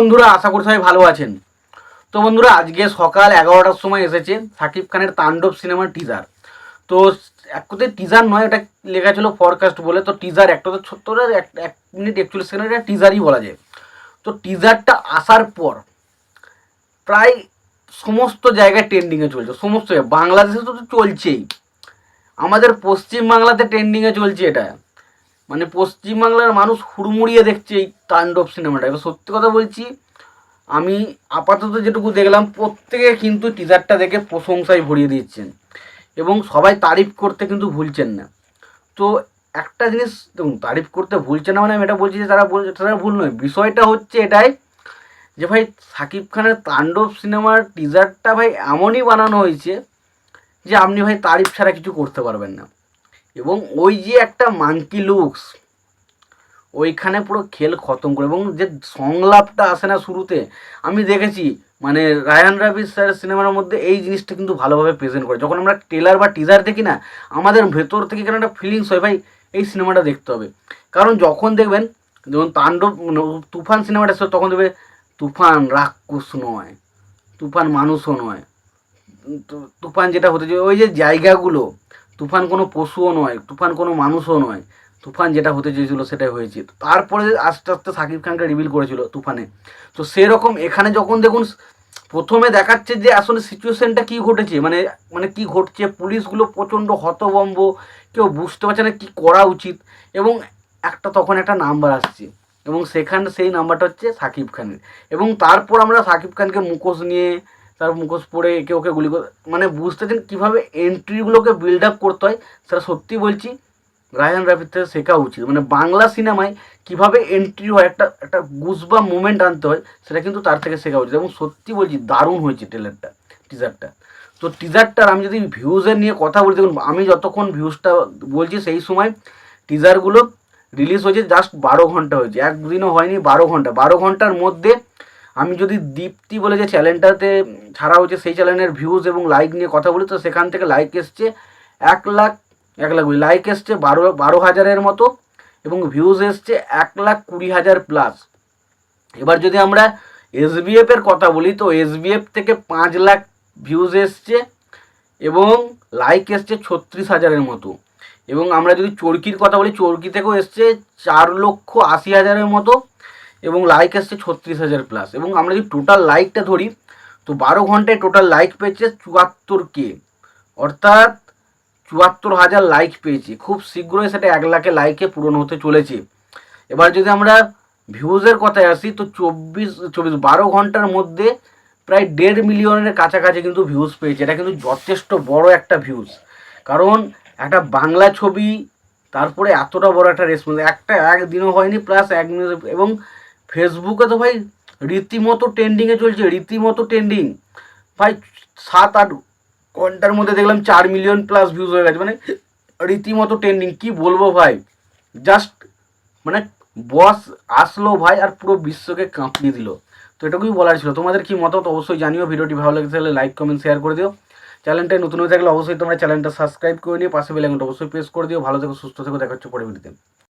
বন্ধুরা, আশা করি সবাই ভালো আছেন। তো বন্ধুরা, আজকে সকাল এগারোটার সময় এসেছে সাকিব খানের তাণ্ডব সিনেমার টিজার তো এক কথায় টিজার নয়, এটা লেখা ছিল ফরকাস্ট বলে। তো টিজার একটা তো ছোট্ট এক মিনিট একচল্লিশ সেকেন্ড এটা টিজারই বলা যায়। তো টিজারটা আসার পর প্রায় সমস্ত জায়গায় ট্রেন্ডিংয়ে চলছে, সমস্ত বাংলাদেশে তো চলছেই। আমাদের পশ্চিম বাংলাতে ট্রেন্ডিংয়ে চলছে এটা। মানে পশ্চিমবাংলার মানুষ হুড়মুড়িয়ে দেখছে এই তাণ্ডব সিনেমাটা। এবার সত্যি কথা বলছি, আমি আপাতত যেটুকু দেখলাম, প্রত্যেকে কিন্তু টিজারটা দেখে প্রশংসায় ভরিয়ে দিচ্ছেন এবং সবাই তারিফ করতে কিন্তু ভুলছেন না। তো একটা জিনিস, দেখুন, তারিফ করতে ভুলছে না মানে আমি এটা বলছি যে তারা বলছে তারা ভুল নয়। বিষয়টা হচ্ছে এটাই যে ভাই সাকিব খানের তাণ্ডব সিনেমার টিজারটা ভাই এমনই বানানো হয়েছে যে আপনি ভাই তারিফ ছাড়া কিছু করতে পারবেন না। এবং ওই যে একটা মাঙ্কি লুকস ওইখানে পুরো খেল খতম করে, এবং যে সংলাপটা আসে না শুরুতে, আমি দেখেছি মানে রায়ান রাবি স্যার সিনেমার মধ্যে এই জিনিসটা কিন্তু ভালোভাবে প্রেজেন্ট করে। যখন আমরা ট্রেলার বা টিজার দেখি না, আমাদের ভেতর থেকে কেন একটা ফিলিংস হয়, ভাই, এই সিনেমাটা দেখতে হবে। কারণ যখন দেখবেন, যখন তাণ্ডব মানে তুফান সিনেমাটা এসে তখন দেখবে, তুফান রাক্ষস নয়, তুফান মানুষও নয় তুফান যেটা হতে ওই যে জায়গাগুলো তুফান কোনো পশুও নয়, তুফান কোনো মানুষও নয়। তুফান যেটা হতে চেয়েছিল সেটাই হয়েছে। তারপরে আস্তে আস্তে সাকিব খানকে রিভিল করেছিল তুফানে। তো সেরকম এখানে যখন দেখুন, প্রথমে দেখাচ্ছে যে আসলে সিচুয়েশনটা কি ঘটেছে মানে মানে কি ঘটছে, পুলিশগুলো প্রচণ্ড হতবম্ব কেউ বুঝতে পারছে না কি করা উচিত, এবং একটা তখন একটা নাম্বার আসছে, এবং সেখানে, সেই নাম্বারটা হচ্ছে সাকিব খানের। এবং তারপর আমরা সাকিব খানকে মুখোশ নিয়ে তার মুখোশ পরে একে ওকে গুলি করে মানে বুঝতে চান কীভাবে এন্ট্রিগুলোকে বিল্ড আপ করতে হয়, সেটা সত্যি বলছি রায়হান রাফির থেকে শেখা উচিত। মানে বাংলা সিনেমায় কীভাবে এন্ট্রি হয়, একটা একটা গুজবা মুমেন্ট আনতে হয়, সেটা কিন্তু তার থেকে শেখা উচিত। এবং সত্যি বলছি, দারুণ হয়েছে ট্রেলারটা টিজারটা তো টিজারটার আমি যদি ভিউজের নিয়ে কথা বলি, দেখুন, আমি যতক্ষণ ভিউজটা বলছি, সেই সময় টিজারগুলো রিলিজ হয়েছে জাস্ট বারো ঘণ্টা হয়েছে। একদিনও হয়নি, বারো ঘণ্টা। বারো ঘণ্টার মধ্যে আমি যদি দীপ্তি বলে যে চ্যানেলটাতে ছাড়া হচ্ছে সেই চ্যানেলের ভিউজ এবং লাইক নিয়ে কথা বলি, তো সেখান থেকে লাইক এসছে এক লাখ এক লাখ লাইক এসছে বারো বারো হাজারের মতো এবং ভিউজ এসছে এক লাখ কুড়ি হাজার প্লাস এবার যদি আমরা এসবিএফ এর কথা বলি, তো এসবিএফ থেকে পাঁচ লাখ ভিউজ এসছে এবং লাইক এসছে ছত্রিশ হাজারের মতো। এবং আমরা যদি চরকির কথা বলি, চরকি থেকেও এসছে চার লক্ষ আশি হাজারের মতো। এবং লাইক আসছে ছত্রিশ হাজার প্লাস এবং আমরা যদি টোটাল লাইকটা ধরি, তো বারো ঘন্টায় টোটাল লাইক পেয়েছে চুয়াত্তর কে। অর্থাৎ চুয়াত্তর হাজার লাইক পেয়েছে। খুব শীঘ্রই সেটা এক লাখে লাইকে পূরণ হতে চলেছে। এবার যদি আমরা ভিউজের কথায় আসি, তো চব্বিশ চব্বিশ, বারো ঘণ্টার মধ্যে প্রায় দেড় মিলিয়নের কাছাকাছি কিন্তু ভিউজ পেয়েছে। এটা কিন্তু যথেষ্ট বড় একটা ভিউজ কারণ একটা বাংলা ছবি, তারপরে এতটা বড় একটা রেসপন্স একটা একদিনও হয়নি প্লাস এক মিনিট এবং ফেসবুকে তো ভাই রীতিমতো ট্রেন্ডিংয়ে চলছে, রীতিমতো ট্রেন্ডিং ভাই, সাত আট ঘণ্টার মধ্যে দেখলাম চার মিলিয়ন প্লাস ভিউজ হয়ে গেছে মানে রীতিমতো ট্রেন্ডিং কি বলব ভাই? জাস্ট মানে বস আসলো ভাই আর পুরো বিশ্বকে কাঁপিয়ে দিল। তো এটুকুই বলার ছিল। তোমাদের কি মতামত অবশ্যই জানিও, ভিডিওটি ভালো লেগেছে তাহলে লাইক কমেন্ট শেয়ার করে দিও। চ্যানেলটায় নতুন হয়ে থাকলে অবশ্যই তোমরা চ্যানেলটা সাবস্ক্রাইব করে নিও, পাশে বেল অবশ্যই প্রেস করে দিও। ভালো থেকো, সুস্থ থেকো, দেখা হচ্ছে পরে